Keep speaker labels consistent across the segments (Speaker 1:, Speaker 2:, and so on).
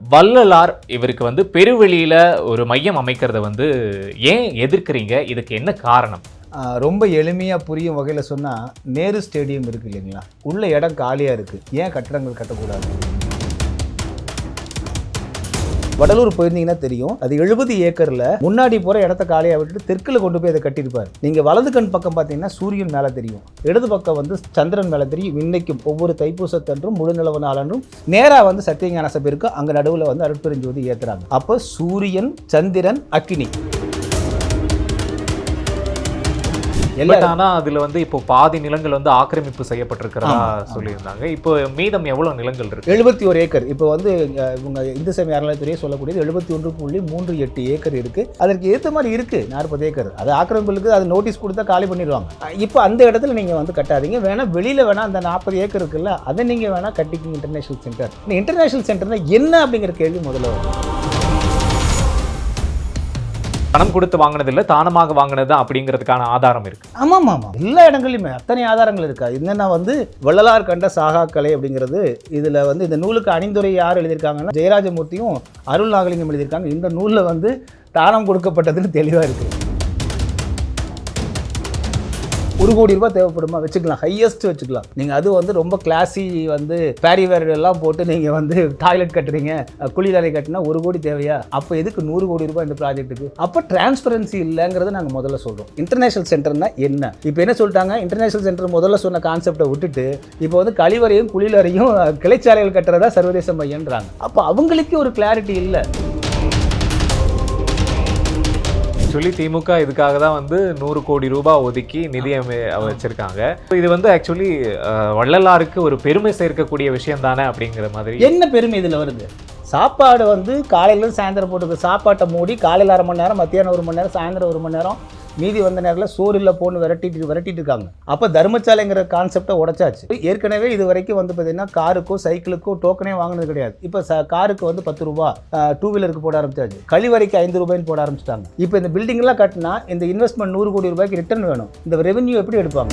Speaker 1: வள்ளலார் இவருக்கு வந்து பெருவெளியில் ஒரு மையம் அமைக்கிறத வந்து ஏன் எதிர்க்கிறீங்க? இதுக்கு என்ன காரணம்?
Speaker 2: ரொம்ப எளிமையாக புரியும் வகையில் சொன்னால் நேரு ஸ்டேடியம் இருக்கு இல்லைங்களா? உள்ள இடம் காலியாக இருக்குது ஏன் கட்டடங்கள் கட்டக்கூடாது? வடலூர் போயிருந்தீங்கன்னா தெரியும். அது எழுபது ஏக்கரில் முன்னாடி போகிற இடத்த காலியாக விட்டுட்டு தெற்கில் கொண்டு போய் அதை கட்டியிருப்பார். நீங்கள் வலது கண் பக்கம் பார்த்தீங்கன்னா சூரியன் மேலே தெரியும். இடது பக்கம் வந்து சந்திரன் மேலே தெரியும். இன்னைக்கும் ஒவ்வொரு தைப்பூசத்தன்றும் முழுநிலவு நாளன்றும் நேராக வந்து சத்தியஞான சபை இருக்கு அங்கே நடுவில் வந்து அருட்பெருஞ்சோதி ஏற்றுறாங்க அப்போ சூரியன் சந்திரன் அக்கினி.
Speaker 1: பட் ஆனா அதுல வந்து இப்போ பாதி நிலங்கள் வந்து ஆக்கிரமிப்பு செய்யப்பட்டிருக்கிறதா. சொல்லியிருந்தாங்க. இப்போ மீதம் எவ்வளவு நிலங்கள் இருக்கு?
Speaker 2: எழுபத்தி ஒரு ஏக்கர். இப்போ வந்து இவங்க இந்து சமய அறநிலையத்துறையே சொல்லக்கூடியது எழுபத்தி ஒன்று புள்ளி மூன்று எட்டு ஏக்கர் இருக்கு. அதற்கு ஏற்ற மாதிரி இருக்கு நாற்பது ஏக்கர். அது ஆக்கிரமிப்புக்கு அது நோட்டீஸ் கொடுத்தா காலி பண்ணிடுவாங்க. இப்போ அந்த இடத்துல நீங்க வந்து கட்டாதீங்க. வேணா வெளியில வேணா அந்த நாற்பது ஏக்கர் இருக்குல்ல அதை நீங்க வேணா கட்டிக்கிங்க இன்டர்நேஷனல் சென்டர் இந்த இன்டர்நேஷனல் சென்டர்னா என்ன அப்படிங்கிற கேள்வி முதல்ல வரும்.
Speaker 1: பணம் கொடுத்து வாங்கினது இல்லை தானமாக வாங்கினது அப்படிங்கிறதுக்கான ஆதாரம் இருக்கு.
Speaker 2: ஆமாம் ஆமாம் எல்லா இடங்கள்லையுமே அத்தனை ஆதாரங்கள் இருக்கா? என்னென்ன வந்து வள்ளலார் கண்ட சாகாக்கலை அப்படிங்கிறது இதில் வந்து இந்த நூலுக்கு அணிந்துரை யார் எழுதியிருக்காங்கன்னா ஜெயராஜமூர்த்தியும் அருள் நாகலிங்கம் எழுதியிருக்காங்க. இந்த நூலில் வந்து தானம் கொடுக்கப்பட்டதுன்னு தெளிவாக இருக்குது ஒரு கோடி ரூபாய் தேவைப்படுமா? வச்சுக்கலாம். ஹையஸ்ட் வச்சுக்கலாம். நீங்கள் அது வந்து ரொம்ப கிளாஸி வந்து பேரிவேர் எல்லாம் போட்டு நீங்கள் வந்து டாய்லெட் கட்டுறீங்க. அஹ், குளியலறை கட்டினா ஒரு கோடி தேவையா? அப்போ எதுக்கு நூறு கோடி ரூபாய் இந்த ப்ராஜெக்ட்டுக்கு அப்போ டிரான்ஸ்பரன்சி இல்லைங்கிறத நாங்கள் முதல்ல சொல்கிறோம் இன்டர்நேஷனல் சென்டர்னா என்ன? இப்போ என்ன சொல்லிட்டாங்க? இன்டர்நேஷனல் சென்டர் முதல்ல சொன்ன கான்செப்டை விட்டுட்டு இப்போ வந்து கழிவறையும் குளியலறையும் கிளைச்சாலைகள் கட்டுறதா சர்வதேச மையன்றாங்க அப்போ அவங்களுக்கே ஒரு கிளாரிட்டி இல்லை.
Speaker 1: சொல்லி திமுக இதுக்காக தான் வந்து நூறு கோடி ரூபாய் ஒதுக்கி நிதி வச்சிருக்காங்க இது வந்து ஆக்சுவலி வள்ளலாருக்கு ஒரு பெருமை சேர்க்கக்கூடிய விஷயம் தானே அப்படிங்கிற மாதிரி.
Speaker 2: என்ன பெருமை இதில் வருது? சாப்பாடு வந்து காலையில சாயந்தரம் போட்டுக்க சாப்பாட்டை மூடி காலையில் அரை மணி நேரம் மத்தியானம் ஒரு மணி நேரம் சாயந்தரம் ஒரு மணி நேரம் மீதி வந்த நேரத்தில் சோறு இல்லை போன்னு விரட்டிட்டு விரட்டிட்டு இருக்காங்க. அப்போ தர்மசாலைங்கிற கான்செப்டை உடச்சாச்சு. ஏற்கனவே இது வரைக்கும் வந்து பார்த்தீங்கன்னா காருக்கோ சைக்கிளுக்கோ டோக்கனே வாங்கினது கிடையாது. இப்போ காருக்கு வந்து பத்து ரூபா டூ வீலருக்கு போட ஆரம்பிச்சாச்சு. கழிவறைக்கு ஐந்து ரூபாய்ன்னு போட ஆரம்பிச்சிட்டாங்க. இப்போ இந்த பில்டிங்லாம் கட்டினா இந்த இன்வெஸ்ட்மெண்ட் நூறு கோடி ரூபாய்க்கு ரிட்டர்ன் வேணும். இந்த ரெவென்யூ எப்படி எடுப்பாங்க?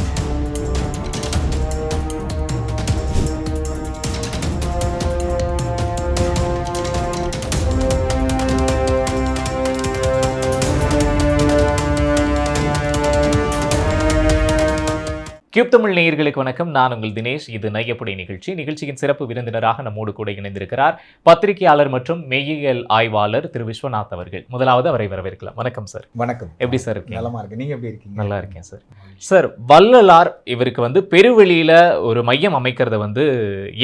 Speaker 1: கியூப் தமிழ் நேயர்களுக்கு வணக்கம். நான் உங்கள் தினேஷ். இது நையப்புடை நிகழ்ச்சி? நிகழ்ச்சியின் சிறப்பு விருந்தினராக நம்மோடு கூட இணைந்திருக்கிறார் பத்திரிகையாளர் மற்றும் மெய்யியல் ஆய்வாளர் திரு விஸ்வநாத் அவர்கள். முதலாவது அவரை வரவேற்கலாம். வணக்கம் சார்
Speaker 2: வணக்கம்.
Speaker 1: எப்படி சார் இருக்கீங்க?
Speaker 2: நலமா இருக்கு நீங்க எப்படி இருக்கீங்க?
Speaker 1: நல்லா இருக்கேன் சார் சார் வள்ளலார் இவருக்கு வந்து பெருவெளியில ஒரு மையம் அமைக்கிறத வந்து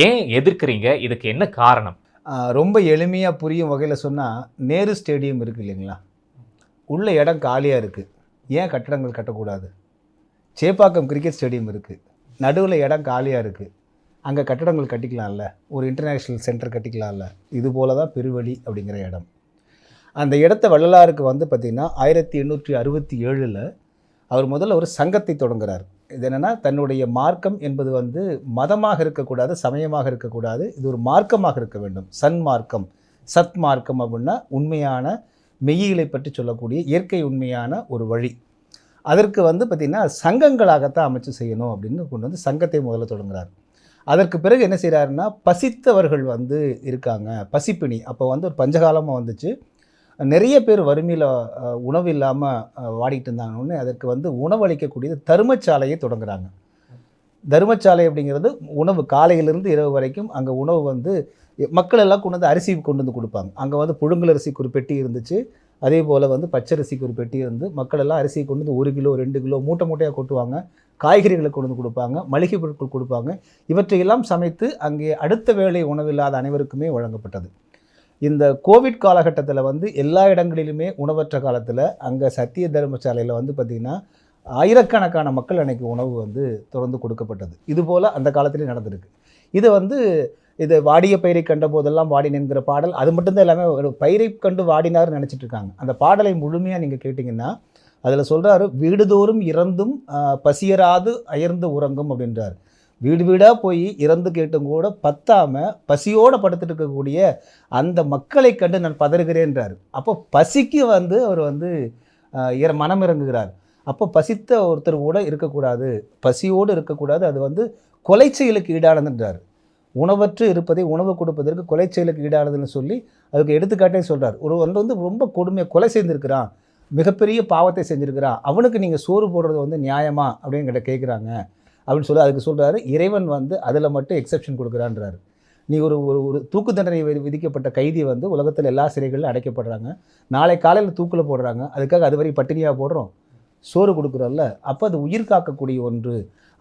Speaker 1: ஏன் எதிர்க்கிறீங்க? இதுக்கு என்ன காரணம்?
Speaker 2: ரொம்ப எளிமையாக புரியும் வகையில் சொன்னால் நேரு ஸ்டேடியம் இருக்குது இல்லைங்களா? உள்ள இடம் காலியாக இருக்குது ஏன் கட்டடங்கள் கட்டக்கூடாது? சேப்பாக்கம் கிரிக்கெட் ஸ்டேடியம் இருக்குது நடுவில் இடம் காலியாக இருக்குது அங்கே கட்டடங்கள் கட்டிக்கலாம்ல. ஒரு இன்டர்நேஷ்னல் சென்டர் கட்டிக்கலாம்ல. இது போல தான் பெருவழி அப்படிங்கிற இடம். அந்த இடத்த வள்ளலாருக்கு வந்து பார்த்திங்கன்னா ஆயிரத்தி எண்ணூற்றி அறுபத்தி ஏழில் அவர் முதல்ல ஒரு சங்கத்தை தொடங்குறார். இது என்னென்னா தன்னுடைய மார்க்கம் என்பது வந்து மதமாக இருக்கக்கூடாது சமயமாக இருக்கக்கூடாது. இது ஒரு மார்க்கமாக இருக்க வேண்டும். சன்மார்க்கம் சத் மார்க்கம் அப்படின்னா உண்மையான மெய்யியலை பற்றி சொல்லக்கூடிய இயற்கை உண்மையான ஒரு வழி. அதற்கு வந்து பார்த்திங்கன்னா சங்கங்களாகத்தான் அமைச்சு செய்யணும் அப்படின்னு கொண்டு வந்து சங்கத்தை முதல்ல தொடங்குறார். அதற்கு பிறகு என்ன செய்கிறாருன்னா பசித்தவர்கள் வந்து இருக்காங்க. பசிப்பிணி அப்போ வந்து ஒரு பஞ்சகாலமாக வந்துச்சு. நிறைய பேர் வறுமையில் உணவு இல்லாமல் வாடிட்டு இருந்தாங்கன்னு அதற்கு வந்து உணவளிக்கக்கூடியது தருமச்சாலையை தொடங்குறாங்க. தருமச்சாலை அப்படிங்கிறது உணவு காலையிலிருந்து இரவு வரைக்கும் அங்கே உணவு வந்து மக்கள் எல்லாம் கொண்டு வந்து அரிசி கொண்டு வந்து கொடுப்பாங்க. அங்கே வந்து புழுங்கல் அரிசி ஒரு பெட்டி இருந்துச்சு. அதே போல் வந்து பச்சரிசிக்கு ஒரு பெட்டி இருந்து மக்கள் எல்லாம் அரிசி கொண்டு வந்து ஒரு கிலோ ரெண்டு கிலோ மூட்டை மூட்டையாக கொட்டுவாங்க. காய்கறிகளை கொண்டு வந்து கொடுப்பாங்க. மளிகை பொருட்கள் கொடுப்பாங்க. இவற்றையெல்லாம் சமைத்து அங்கே அடுத்த வேளை உணவில்லாத அனைவருக்குமே வழங்கப்பட்டது. இந்த கோவிட் காலகட்டத்தில் வந்து எல்லா இடங்களிலுமே உணவற்ற காலத்தில் அங்கே சத்திய தர்மசாலையில் வந்து பார்த்திங்கன்னா ஆயிரக்கணக்கான மக்கள் அன்னைக்கு உணவு வந்து தொடர்ந்து கொடுக்கப்பட்டது. இது போல் அந்த காலத்திலே நடந்திருக்கு. இதை வந்து இது வாடிய பயிரை கண்ட போதெல்லாம் வாடினேங்கிற பாடல். அது மட்டும்தான் எல்லாமே ஒரு பயிரை கண்டு வாடினார்னு நினச்சிட்டு இருக்காங்க அந்த பாடலை முழுமையாக நீங்கள் கேட்டிங்கன்னா அதில் சொல்கிறாரு வீடுதோறும் இறந்தும் பசியராது அயர்ந்து உறங்கும் அப்படின்றார். வீடு வீடாக போய் இறந்து கேட்டும் கூட பத்தாமல் பசியோடு படுத்துட்டு இருக்கக்கூடிய அந்த மக்களை கண்டு நான் பதறுகிறேன்றார். அப்போ பசிக்கு வந்து அவர் வந்து இற மனம் இறங்குகிறார். அப்போ பசித்த ஒருத்தர் கூட இருக்கக்கூடாது. பசியோடு இருக்கக்கூடாது. அது வந்து கொலை செயலுக்கு ஈடானதுன்றார். உணவற்று இருப்பதை உணவு கொடுப்பதற்கு கொலை செயலுக்கு ஈடானதுன்னு சொல்லி அதுக்கு எடுத்துக்காட்டே சொல்கிறார் ஒரு ஒன்று வந்து ரொம்ப கொடுமையாக கொலை செய்திருக்கிறான். மிகப்பெரிய பாவத்தை செஞ்சுருக்கிறான். அவனுக்கு நீங்கள் சோறு போடுறது வந்து நியாயமா அப்படின்னு கிட்ட கேட்குறாங்க அப்படின்னு சொல்லி அதுக்கு சொல்கிறாரு இறைவன் வந்து அதில் மட்டும் எக்ஸெப்ஷன் கொடுக்குறான்றாரு. நீ ஒரு ஒரு ஒரு தூக்கு தண்டனை விதிக்கப்பட்ட கைதி வந்து உலகத்தில் எல்லா சிறைகளிலும் அடைக்கப்படுறாங்க. நாளை காலையில் தூக்கில் போடுறாங்க. அதுக்காக அது வரை பட்டினியாக போடுறோம். சோறு கொடுக்குறோம்ல அப்போ அது உயிர் காக்கக்கூடிய ஒன்று.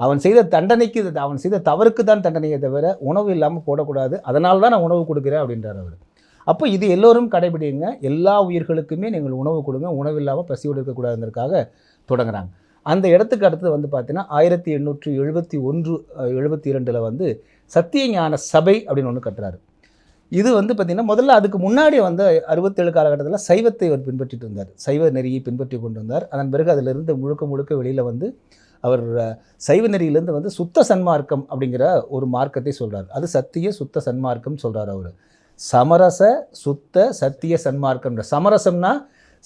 Speaker 2: அவன் செய்த தண்டனைக்கு அவன் செய்த தவறுக்கு தான் தண்டனையை தவிர உணவு இல்லாமல் போடக்கூடாது. அதனால தான் நான் உணவு கொடுக்குறேன் அப்படின்றார் அவர். அப்போ இது எல்லோரும் கடைபிடிங்க. எல்லா உயிர்களுக்குமே நீங்கள் உணவு கொடுங்க. உணவு இல்லாமல் பசியோடு இருக்கக்கூடாதுங்கிறதுக்காக தொடங்குறாங்க. அந்த இடத்துக்கு அடுத்தது வந்து பார்த்தீங்கன்னா ஆயிரத்தி எண்ணூற்றி எழுபத்தி ஒன்று எழுபத்தி இரண்டில் வந்து சத்தியஞான சபை அப்படின்னு ஒன்று கட்டுறாரு. இது வந்து பார்த்திங்கன்னா முதல்ல அதுக்கு முன்னாடி வந்து அறுபத்தேழு காலகட்டத்தில் சைவத்தை அவர் பின்பற்றிட்டு இருந்தார் சைவ நெறியை பின்பற்றி கொண்டு வந்தார். அதன் பிறகு அதிலிருந்து முழுக்க முழுக்க வெளியில் வந்து அவர் சைவ நெறியிலேருந்து வந்து சுத்த சன்மார்க்கம் அப்படிங்கிற ஒரு மார்க்கத்தை சொல்கிறார் அது சத்திய சுத்த சன்மார்க்கம் சொல்கிறார் அவர். சமரச சுத்த சத்திய சன்மார்க்கம். சமரசம்னா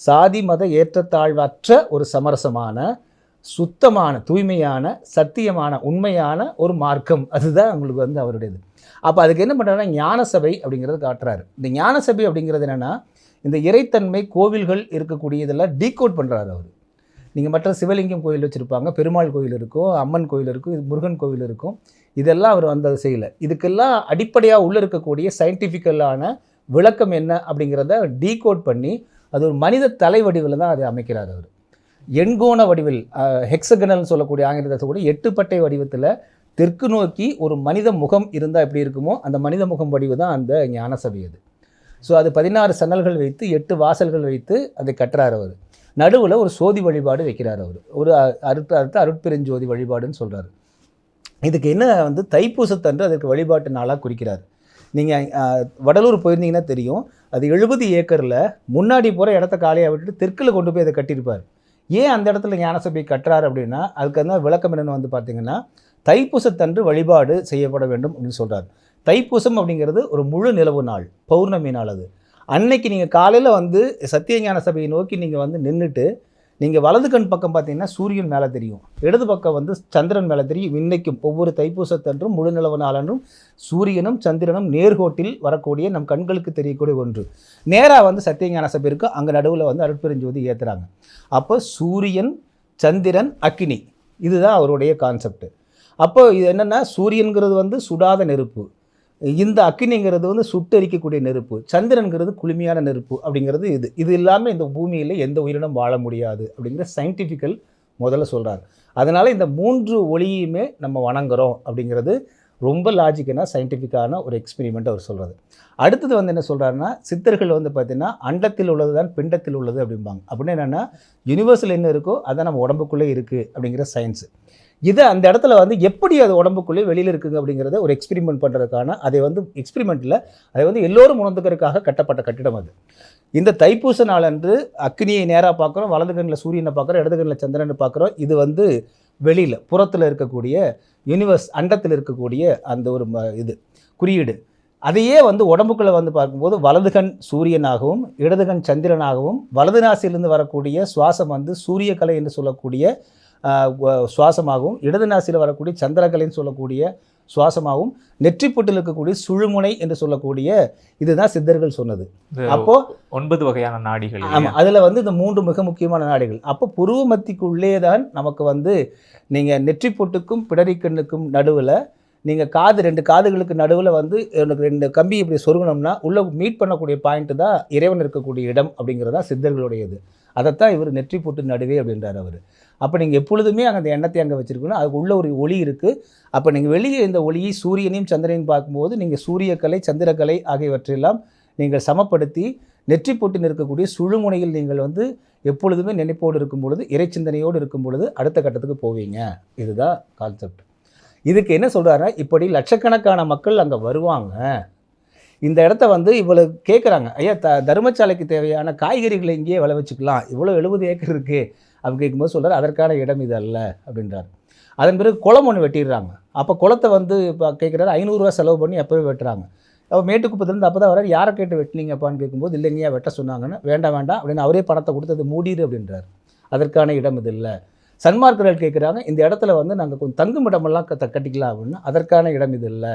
Speaker 2: சாதி மத ஏற்றத்தாழ்வற்ற ஒரு சமரசமான சுத்தமான தூய்மையான சத்தியமான உண்மையான ஒரு மார்க்கம். அதுதான் உங்களுக்கு வந்து அவருடையது. அப்போ அதுக்கு என்ன பண்ணுறாருன்னா ஞான சபை அப்படிங்கிறது காட்டுறாரு. இந்த ஞானசபை அப்படிங்கிறது என்னென்னா இந்த இறைத்தன்மை கோவில்கள் இருக்கக்கூடிய இதெல்லாம் டீகோட் பண்ணுறாரு அவர். நீங்கள் மற்ற சிவலிங்கம் கோயில் வச்சுருப்பாங்க பெருமாள் கோயில் இருக்கும் அம்மன் கோயில் இருக்கும் இது முருகன் கோயில் இருக்கும். இதெல்லாம் அவர் வந்து அதை செய்யலை. இதுக்கெல்லாம் அடிப்படையாக உள்ளே இருக்கக்கூடிய சயின்டிஃபிக்கலான விளக்கம் என்ன அப்படிங்கிறத டீகோட் பண்ணி அது ஒரு மனித தலை வடிவில் தான் அதை அமைக்கிறார் அவர். எண்கோண வடிவில் ஹெக்ஸகனல்னு சொல்லக்கூடிய ஆங்கிலத்தை சொல்லக்கூடிய எட்டுப்பட்டை வடிவத்தில் தெற்கு நோக்கி ஒரு மனித முகம் இருந்தால் எப்படி இருக்குமோ அந்த மனித முகம் வடிவு தான் அந்த ஞான சபை அது. ஸோ அது பதினாறு சன்னல்கள் வைத்து எட்டு வாசல்கள் வைத்து அதை கட்டுறார் அவர். நடுவில் ஒரு சோதி வழிபாடு வைக்கிறார் அவர். ஒரு அ- அருட் அர்த்த அருட்பெருஞ்சோதி வழிபாடுன்னு சொல்கிறார் இதுக்கு என்ன வந்து தைப்பூசத்தன்று அதற்கு வழிபாட்டு நாளாக குறிக்கிறார். நீங்கள் வடலூர் போயிருந்தீங்கன்னா தெரியும் அது எழுபது ஏக்கரில் முன்னாடி போகிற இடத்த காலியாக விட்டுட்டு தெற்கில் கொண்டு போய் அதை கட்டியிருப்பார். ஏன் அந்த இடத்துல ஞானசபை கட்டுறாரு அப்படின்னா அதுக்கு வந்து விளக்கம் என்னென்னு வந்து பார்த்தீங்கன்னா தைப்பூசத்தன்று வழிபாடு செய்யப்பட வேண்டும் அப்படின்னு சொல்கிறார் தைப்பூசம் அப்படிங்கிறது ஒரு முழு நிலவு நாள் பௌர்ணமி நாள் அது. அன்னைக்கு நீங்கள் காலையில் வந்து சத்தியஞான சபையை நோக்கி நீங்கள் வந்து நின்றுட்டு நீங்கள் வலது கண் பக்கம் பார்த்தீங்கன்னா சூரியன் மேலே தெரியும். இடது பக்கம் வந்து சந்திரன் மேலே தெரியும். இன்றைக்கும் ஒவ்வொரு தைப்பூசத்தன்றும் முழு நிலவு நாளன்றும் சூரியனும் சந்திரனும் நேர்கோட்டில் வரக்கூடிய நம் கண்களுக்கு தெரியக்கூடிய ஒன்று. நேராக வந்து சத்தியஞான சபை இருக்கும் அங்கே நடுவில் வந்து அருட்பெருஞ்சோதி ஏற்றுறாங்க அப்போ சூரியன் சந்திரன் அக்கினி. இதுதான் அவருடைய கான்செப்ட் அப்போ இது என்னென்னா சூரியன்கிறது வந்து சுடாத நெருப்பு. இந்த அக்னிங்கிறது வந்து சுட்டரிக்கக்கூடிய நெருப்பு. சந்திரன்கிறது குளுமையான நெருப்பு அப்படிங்கிறது இது. இது இல்லாமல் இந்த பூமியில் எந்த உயிரினம் வாழ முடியாது அப்படிங்கிற சயின்டிஃபிக்கல் முதல்ல சொல்கிறார் அதனால் இந்த மூன்று ஒளியுமே நம்ம வணங்குறோம் அப்படிங்கிறது ரொம்ப லாஜிக்கான சயின்டிஃபிக்கான ஒரு எக்ஸ்பெரிமெண்ட் அவர் சொல்கிறது அடுத்தது வந்து என்ன சொல்கிறாருன்னா சித்தர்கள் வந்து பார்த்திங்கன்னா அண்டத்தில் உள்ளது தான் பிண்டத்தில் உள்ளது அப்படிம்பாங்க. அப்படின்னு என்னென்னா யூனிவர்ஸில் என்ன இருக்கோ அதான் நம்ம உடம்புக்குள்ளே இருக்குது அப்படிங்கிற சயின்ஸு இதை அந்த இடத்துல வந்து எப்படி அது உடம்புக்குள்ளே வெளியில் இருக்குங்க அப்படிங்கிறத ஒரு எக்ஸ்பிரிமெண்ட் பண்ணுறதுக்கான அதை வந்து எக்ஸ்பிரிமெண்ட்டில் அதை வந்து எல்லோரும் உணர்ந்துக்கிறதுக்காக கட்டப்பட்ட கட்டிடம் அது. இந்த தைப்பூச நாளன்று அக்னியை நேராக பார்க்குறோம் வலது கண்ணில் சூரியனை பார்க்குறோம் இடது கண்ணில் சந்திரனை பார்க்குறோம். இது வந்து வெளியில் புறத்தில் இருக்கக்கூடிய யூனிவர்ஸ் அண்டத்தில் இருக்கக்கூடிய அந்த ஒரு ம- இது குறியீடு. அதையே வந்து உடம்புக்குள்ளே வந்து பார்க்கும்போது வலது கண் சூரியனாகவும் இடது கண் சந்திரனாகவும் வலது நாசியிலிருந்து வரக்கூடிய சுவாசம் வந்து சூரியகலை என்று சொல்லக்கூடிய சுவாசமாகவும் இடது நாசியில் வரக்கூடிய சந்திரகலைன்னு சொல்லக்கூடிய சுவாசமாகவும் நெற்றிப்பொட்டில் இருக்கக்கூடிய சுழுமுனை என்று சொல்லக்கூடிய இதுதான் சித்தர்கள் சொன்னது. அப்போ
Speaker 1: ஒன்பது வகையான நாடிகள்?
Speaker 2: ஆமாம் அதில் வந்து இந்த மூன்று மிக முக்கியமான நாடுகள். அப்போ புருவ மத்திக்குள்ளே தான் நமக்கு வந்து நீங்கள் நெற்றிப்பொட்டுக்கும் பிடரிக்கண்ணுக்கும் நடுவில் நீங்கள் காது ரெண்டு காதுகளுக்கு நடுவில் வந்து எனக்கு ரெண்டு கம்பி இப்படி சொருகணும்னா உள்ளே மீட் பண்ணக்கூடிய பாயிண்ட் தான் இறைவன் இருக்கக்கூடிய இடம் அப்படிங்கிறது தான் சித்தர்களுடையது. அதைத்தான் இவர் நெற்றிப்பொட்டு நடுவே அப்படின்றார் அவர். அப்போ நீங்கள் எப்பொழுதுமே அங்கே அந்த எண்ணத்தை அங்கே வச்சுருக்கணும். அதுக்கு உள்ள ஒரு ஒளி இருக்குது அப்போ நீங்கள் வெளியே இந்த ஒளியை சூரியனையும் சந்திரனையும் பார்க்கும்போது நீங்கள் சூரியக்கலை சந்திரக்கலை ஆகியவற்றையெல்லாம் நீங்கள் சமப்படுத்தி நெற்றி போட்டு இருக்கக்கூடிய சுழுமுனையில் நீங்கள் வந்து எப்பொழுதுமே நினைப்போடு இருக்கும் பொழுது இறைச்சிந்தனையோடு இருக்கும் பொழுது அடுத்த கட்டத்துக்கு போவீங்க. இதுதான் கான்செப்ட் இதுக்கு என்ன சொல்கிறாருன்னா இப்படி லட்சக்கணக்கான மக்கள் அங்கே வருவாங்க. இந்த இடத்த வந்து இவ்வளோ கேட்குறாங்க ஐயா த தர்மசாலைக்கு தேவையான காய்கறிகளை இங்கேயே விளை வச்சுக்கலாம். இவ்வளோ எழுபது ஏக்கர் இருக்குது அப்படி கேட்கும்போது சொல்கிறார் அதற்கான இடம் இது அல்ல அப்படின்றார். அதன் பிறகு குளம் ஒன்று வெட்டிடுறாங்க. அப்போ குளத்தை வந்து இப்போ கேட்குறாரு ஐநூறுரூவா செலவு பண்ணி எப்போவே வெட்டுறாங்க. அப்போ மேட்டுக்குப்பத்துலேருந்து அப்போ தான் வராரு யாரை கேட்டு வெட்டினீங்கப்பான்னு கேட்கும்போது இல்லைங்கய்யா வெட்ட சொன்னாங்கன்னு வேண்டாம் வேண்டாம் அப்படின்னு அவரே பணத்தை கொடுத்து அது மூடிடு அப்படின்றார். அதற்கான இடம் இது இல்லை. சன்மார்க்கர்கள் கேட்குறாங்க இந்த இடத்துல வந்து நாங்கள் கொஞ்சம் தங்கும் இடமெல்லாம் க- கட்டிக்கலாம் அப்படின்னு அதற்கான இடம் இது இல்லை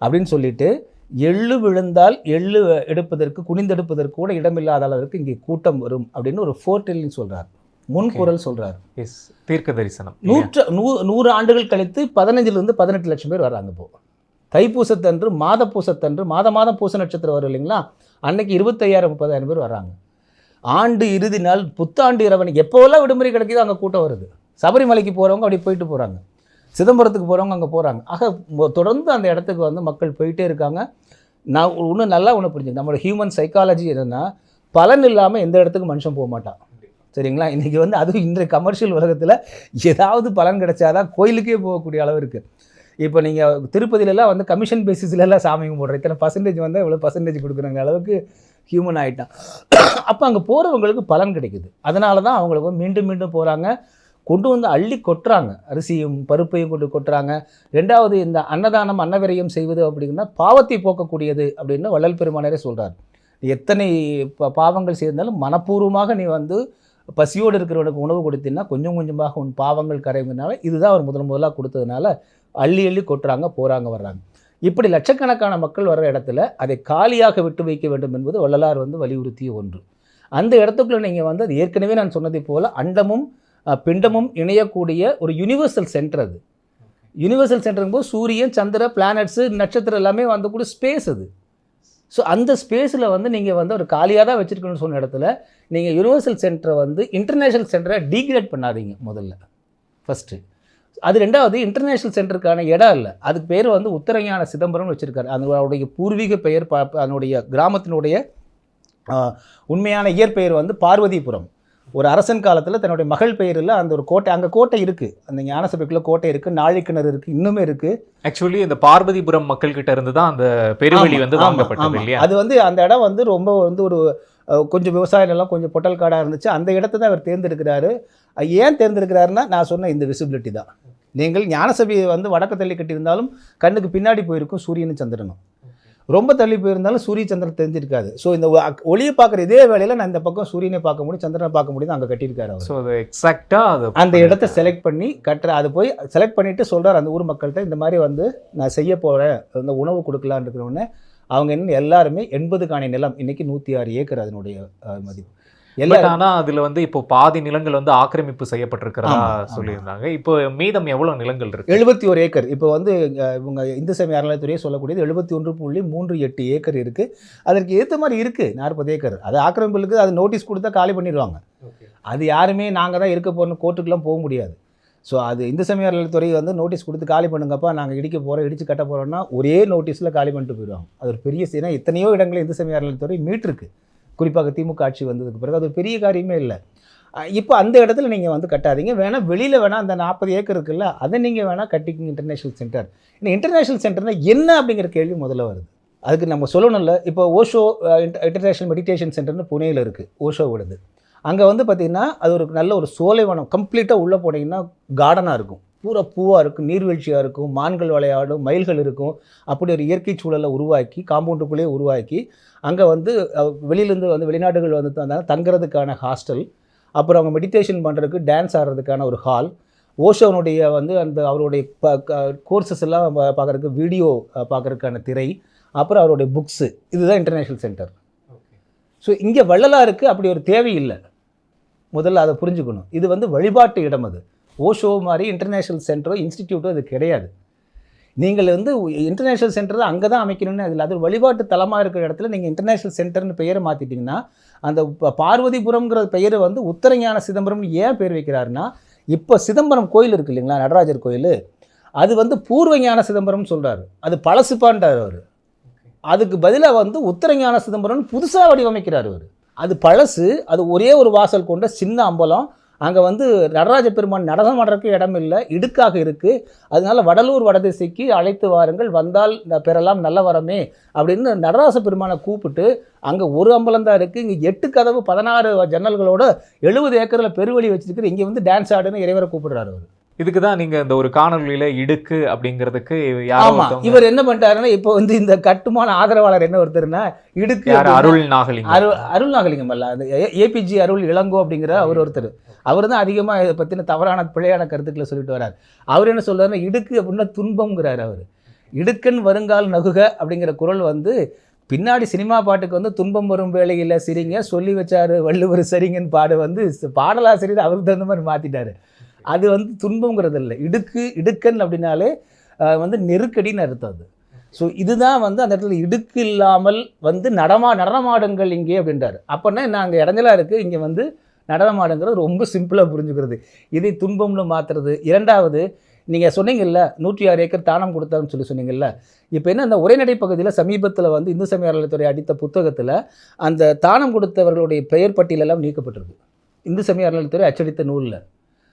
Speaker 2: அப்படின்னு சொல்லிட்டு எள்ளு விழுந்தால் எள்ளு எடுப்பதற்கு குனிந்தெடுப்பதற்கு கூட இடமில்லாத அளவிற்கு இங்கே கூட்டம் வரும் அப்படின்னு ஒரு ஃபோர்டெல்லிங் சொல்றார். முன்குரல் சொல்றார்.
Speaker 1: எஸ் தீர்க்க தரிசனம்
Speaker 2: நூற்று நூ நூறு ஆண்டுகள் கழித்து பதினஞ்சிலிருந்து பதினெட்டு லட்சம் பேர் வர்றாங்க இப்போ. தைப்பூசத்தன்று மாத பூசத்தன்று மாத மாதம் பூச நட்சத்திரம் வரும் இல்லைங்களா? அன்னைக்கு இருபத்தையாயிரம் முப்பதாயிரம் பேர் வர்றாங்க ஆண்டு இறுதி நாள் புத்தாண்டு இரவன் எப்போவெல்லாம் விடுமுறை கிடைக்குதோ அங்கே கூட்டம் வருது. சபரிமலைக்கு போகிறவங்க அப்படி போயிட்டு போகிறாங்க சிதம்பரத்துக்கு போகிறவங்க அங்கே போகிறாங்க ஆக தொடர்ந்து அந்த இடத்துக்கு வந்து மக்கள் போயிட்டே இருக்காங்க. நான் இன்னும் நல்லா ஒன்று புரிஞ்சுங்க நம்மளோட ஹியூமன் சைக்காலஜி என்னென்னா பலன் இல்லாமல் எந்த இடத்துக்கு மனுஷன் போக மாட்டான். சரிங்களா? இன்றைக்கி வந்து அதுவும் இன்றைய கமர்ஷியல் உலகத்தில் ஏதாவது பலன் கிடைச்சாதான் கோயிலுக்கே போகக்கூடிய அளவு இருக்குது இப்போ நீங்கள் திருப்பதியிலலாம் வந்து கமிஷன் பேசிஸ்லலாம் சாமி கும்பிட்ற இத்தனை பர்சன்டேஜ் வந்தால் இவ்வளோ பர்சன்டேஜ் கொடுக்குறாங்க அளவுக்கு ஹியூமன் ஆகிட்டான் அப்போ அங்கே போகிறவங்களுக்கு பலன் கிடைக்குது. அதனால தான் அவங்களுக்கு வந்து மீண்டும் மீண்டும் போகிறாங்க கொண்டு வந்து அள்ளி கொட்டுறாங்க. அரிசியும் பருப்பையும் கொண்டு கொட்டுறாங்க. ரெண்டாவது இந்த அன்னதானம் அன்னவிரயம் செய்வது அப்படின்னா பாவத்தை போக்கக்கூடியது அப்படின்னு வள்ளல் பெருமானரே சொல்கிறார் எத்தனை பாவங்கள் செய்திருந்தாலும் மனப்பூர்வமாக நீ வந்து பசியோடு இருக்கிறவனுக்கு உணவு கொடுத்தீங்கன்னா கொஞ்சம் கொஞ்சமாக உன் பாவங்கள் கரைவுனால இதுதான் அவர் முதல் முதலாக கொடுத்ததுனால அள்ளி அள்ளி கொட்டுறாங்க போகிறாங்க வர்றாங்க. இப்படி லட்சக்கணக்கான மக்கள் வர்ற இடத்துல அதை காலியாக விட்டு வைக்க வேண்டும் என்பது வள்ளலார் வந்து வலியுறுத்திய ஒன்று. அந்த இடத்துக்குள்ள நீங்கள் வந்து அது ஏற்கனவே நான் சொன்னதை போல் அண்டமும் பிண்டமும் இணையக்கூடிய ஒரு யுனிவர்சல் சென்டர் அது. யுனிவர்சல் சென்டருங்கும்போது சூரியன் சந்திர பிளானட்ஸு நட்சத்திரம் எல்லாமே வந்து கூட ஸ்பேஸ் அது. ஸோ அந்த ஸ்பேஸில் வந்து நீங்கள் வந்து ஒரு காலியாக தான் வச்சுருக்கணும்னு சொன்ன இடத்துல நீங்கள் யுனிவர்சல் சென்டரை வந்து இன்டர்நேஷ்னல் சென்டரை டீக்ரேட் பண்ணாதீங்க முதல்ல. ஃபஸ்ட்டு அது ரெண்டாவது இன்டர்நேஷ்னல் சென்டருக்கான இடம் இல்லை. அதுக்கு பேர் வந்து உத்தரஞான சிதம்பரம்னு வச்சுருக்காரு. அதனுடைய பூர்வீக பெயர் பா அதனுடைய கிராமத்தினுடைய உண்மையான இயற்பெயர் வந்து பார்வதிபுரம். ஒரு அரசன் காலத்தில் தன்னுடைய மகள் பெயரில் அந்த ஒரு கோட்டை அங்கே கோட்டை இருக்குது அந்த ஞானசபைக்குள்ள கோட்டை இருக்குது நாழிக்கிணறு இருக்குது இன்னுமே இருக்குது
Speaker 1: ஆக்சுவலி இந்த பார்வதிபுரம் மக்கள் கிட்ட இருந்து தான் அந்த பெருவெளி வந்து வாங்கப்பட்டது. இல்லையா?
Speaker 2: அது வந்து அந்த இடம் வந்து ரொம்ப வந்து ஒரு கொஞ்சம் விவசாய நிலம் கொஞ்சம் பொட்டல் காடாக இருந்துச்சு. அந்த இடத்த தான் அவர் தேர்ந்தெடுக்கிறாரு. ஏன் தேர்ந்தெடுக்கிறாருன்னா நான் சொன்ன இந்த விசிபிலிட்டி தான். நீங்கள் ஞானசபையை வந்து வடக்கு தள்ளி கட்டியிருந்தாலும் கண்ணுக்கு பின்னாடி போயிருக்கும் சூரியனும் சந்திரனும். ரொம்ப தள்ளி போயிருந்தாலும் சூரிய சந்திரன் தெரிஞ்சிருக்காது. ஸோ இந்த ஒளியை பார்க்குற இதே வேளையில் நான் இந்த பக்கம் சூரியனை பார்க்க முடியும் சந்திரனை பார்க்க முடியும் அங்கே கட்டியிருக்காரு அவர்.
Speaker 1: ஸோ அது எக்ஸாக்டா அது
Speaker 2: அந்த இடத்த செலக்ட் பண்ணி கட்டுற அது போய் செலக்ட் பண்ணிட்டு சொல்றாரு அந்த ஊர் மக்கள்கிட்ட இந்த மாதிரி வந்து நான் செய்ய போகிறேன் அந்த உணவு கொடுக்கலான்னு இருக்கிறவொடனே அவங்க என்ன எல்லாருமே எண்பது காணி நிலம் இன்னைக்கு நூற்றி ஆறு ஏக்கர் அதனுடைய மதிப்பு.
Speaker 1: பட்
Speaker 2: எல்லாரும்
Speaker 1: ஆனா அதுல வந்து இப்போ பாதி நிலங்கள் வந்து ஆக்கிரமிப்பு செய்யப்பட்டிருக்கிறதா. சொல்லியிருந்தாங்க. இப்போ மீதம் எவ்வளவு நிலங்கள் இருக்கு?
Speaker 2: எழுபத்தி ஒரு ஏக்கர். இப்போ வந்து இவங்க இந்து சமய அறநிலையத்துறையே சொல்லக்கூடியது எழுபத்தி ஒன்று புள்ளி மூன்று எட்டு ஏக்கர் இருக்குது அதற்கு ஏற்ற மாதிரி இருக்குது நாற்பது ஏக்கர். அது ஆக்கிரமிப்புகளுக்கு அது நோட்டீஸ் கொடுத்தா காலி பண்ணிடுவாங்க. அது யாருமே நாங்கள் தான் இருக்க போகிறோம்னு கோர்ட்டுக்கெலாம் போக முடியாது. ஸோ அது இந்து சமய அறநிலையத்துறை வந்து நோட்டீஸ் கொடுத்து காலி பண்ணுங்கப்பா நாங்கள் இடிக்க போகிறோம் இடிச்சு கட்ட போகிறோம்னா ஒரே நோட்டீஸில் காலி பண்ணிட்டு போயிடுவாங்க. அது ஒரு பெரிய சீனா எத்தனையோ இடங்களில் இந்து சமய அறநிலையத்துறை மீட்டிருக்கு. குறிப்பாக திமுக ஆட்சி வந்ததுக்கு பிறகு அது ஒரு பெரிய காரியமே இல்லை. இப்போ அந்த இடத்துல நீங்கள் வந்து கட்டாதீங்க. வேணால் வெளியில் வேணால் அந்த நாற்பது ஏக்கர் இருக்குல்ல அதை நீங்கள் வேணால் கட்டிக்கிங்க இன்டர்நேஷ்னல் சென்டர் இந்த இன்டர்நேஷ்னல் சென்டர்னா என்ன அப்படிங்கிற கேள்வி முதல்ல வருது. அதுக்கு நம்ம சொல்லணும்ல இப்போ ஓஷோ இன்டர்நேஷ்னல் மெடிடேஷன் சென்டர்னு புனேயில் இருக்குது ஓஷோவோடது. அங்கே வந்து பார்த்திங்கன்னா அது ஒரு நல்ல ஒரு சோலைவனம் கம்ப்ளீட்டாக உள்ளே போனீங்கன்னா கார்டனாக இருக்கும். பூரா பூவாக இருக்கும் நீர்வீழ்ச்சியாக இருக்கும் மான்கள் விளையாடும் மயில்கள் இருக்கும். அப்படி ஒரு இயற்கை சூழலை உருவாக்கி காம்பவுண்டுக்குள்ளேயே உருவாக்கி அங்கே வந்து வெளியிலேருந்து வந்து வெளிநாடுகள் வந்து வந்தாங்க தங்குறதுக்கான ஹாஸ்டல் அப்புறம் அவங்க மெடிடேஷன் பண்ணுறதுக்கு டான்ஸ் ஆடுறதுக்கான ஒரு ஹால் ஓஷோனுடைய வந்து அந்த அவருடைய கோர்சஸ் எல்லாம் பார்க்குறதுக்கு வீடியோ பார்க்குறதுக்கான திரை. அப்புறம் அவருடைய புக்ஸு இதுதான் இன்டர்நேஷ்னல் சென்டர் ஸோ இங்கே வள்ளலாருக்கு அப்படி ஒரு தேவை இல்லை முதல்ல அதை புரிஞ்சுக்கணும். இது வந்து வழிபாட்டு இடம் அது. ஓஷோ மாதிரி இன்டர்நேஷ்னல் சென்டரோ இன்ஸ்டிடியூட்டோ அது கிடையாது. நீங்கள் வந்து இன்டர்நேஷ்னல் சென்டர் அங்கே தான் அமைக்கணும்னு அதில் அது வழிபாட்டு தலமாக இருக்கிற இடத்துல நீங்கள் இன்டர்நேஷ்னல் சென்டர்னு பெயரை மாற்றிட்டிங்கன்னா அந்த பார்வதிபுரம்ங்கிற பெயரை வந்து உத்தரஞான சிதம்பரம்னு ஏன் பேர் வைக்கிறாருன்னா இப்போ சிதம்பரம் கோயில் இருக்கு இல்லைங்களா நடராஜர் கோயில்? அது வந்து பூர்வஞான சிதம்பரம்னு சொல்கிறாரு அது பழசுப்பான்றார் அவர். அதுக்கு பதிலாக வந்து உத்தரஞான சிதம்பரம்னு புதுசாக வடிவமைக்கிறார் அவர். அது பழசு அது ஒரே ஒரு வாசல் கொண்ட சின்ன அம்பலம் அங்கே வந்து நடராஜ பெருமான் நடனம் ஆடுறதுக்கு இடம் இல்லை இடுக்காக இருக்குது அதனால வடலூர் வடதிசைக்கு அழைத்து வாருங்கள் வந்தால் பெறலாம் நல்ல வரமே அப்படின்னு நடராச பெருமானை கூப்பிட்டு அங்கே ஒரு அம்பலம் தான் இருக்குது இங்கே எட்டு கதவு பதினாறு ஜன்னல்களோட எழுபது ஏக்கரில் பெருவழி வச்சிருக்கிற இங்கே வந்து டான்ஸ் ஆடுன்னு இறைவரை கூப்பிடுறாரு அவர்.
Speaker 1: இதுக்கு தான் நீங்க இந்த ஒரு காணொலியில இடுக்கு அப்படிங்கிறதுக்கு யாரோ
Speaker 2: ஆமா
Speaker 1: ஒருத்தவங்க-
Speaker 2: இவர் என்ன பண்ணிட்டாருன்னா இப்போ வந்து இந்த கட்டுமான ஆதரவாளர் என்ன ஒருத்தர்னா இடுக்கு
Speaker 1: அருள் நாகலிங்கம்.
Speaker 2: அருள் அருள் நாகலிங்கம் அல்ல அந்த ஏபிஜி அருள் இளங்கோ அப்படிங்கிற அவர் ஒருத்தர். அவர் தான் அதிகமாக இதை பற்றின தவறான பிழையான கருத்துக்களை சொல்லிட்டு வரார். அவர் என்ன சொல்றாருன்னா இடுக்கு அப்படின்னா துன்பம்ங்கிறார் அவர். இடுக்கண் வருங்கால் நகுக அப்படிங்கிற குரல் வந்து பின்னாடி சினிமா பாட்டுக்கு வந்து துன்பம் வரும் வேளையில் சிரிங்க சொல்லி வச்சாரு வள்ளுவர் சரிங்கன்னு பாடு வந்து பாடலாசிரியர் அவருக்கு தகுந்த மாதிரி மாற்றிட்டாரு அது வந்து துன்பங்கிறது இல்லை இடுக்கு இடுக்கன் அப்படின்னாலே வந்து நெருக்கடின்னு அர்த்தம் அது. ஸோ இதுதான் வந்து அந்த இடத்துல இடுக்கு இல்லாமல் வந்து நடமா நடனமாடுங்கள் இங்கே அப்படின்றாரு. அப்போனா நாங்கள் இடஞ்சலாக இருக்குது இங்கே வந்து நடனமாடுங்கிறது ரொம்ப சிம்பிளாக புரிஞ்சுக்கிறது. இதை துன்பம்னு மாற்றுறது இரண்டாவது நீங்கள் சொன்னீங்கல்ல நூற்றி ஆறு ஏக்கர் தானம் கொடுத்தான்னு சொல்லி சொன்னீங்கல்ல. இப்போ என்ன அந்த உரைநடை பகுதியில் சமீபத்தில் வந்து இந்து சமய அறநிலைத்துறை அடித்த புத்தகத்தில் அந்த தானம் கொடுத்தவர்களுடைய பெயர் பட்டியலெல்லாம் நீக்கப்பட்டிருக்கு. இந்து சமய அறநிலையத்துறை அச்சடித்த நூலில்.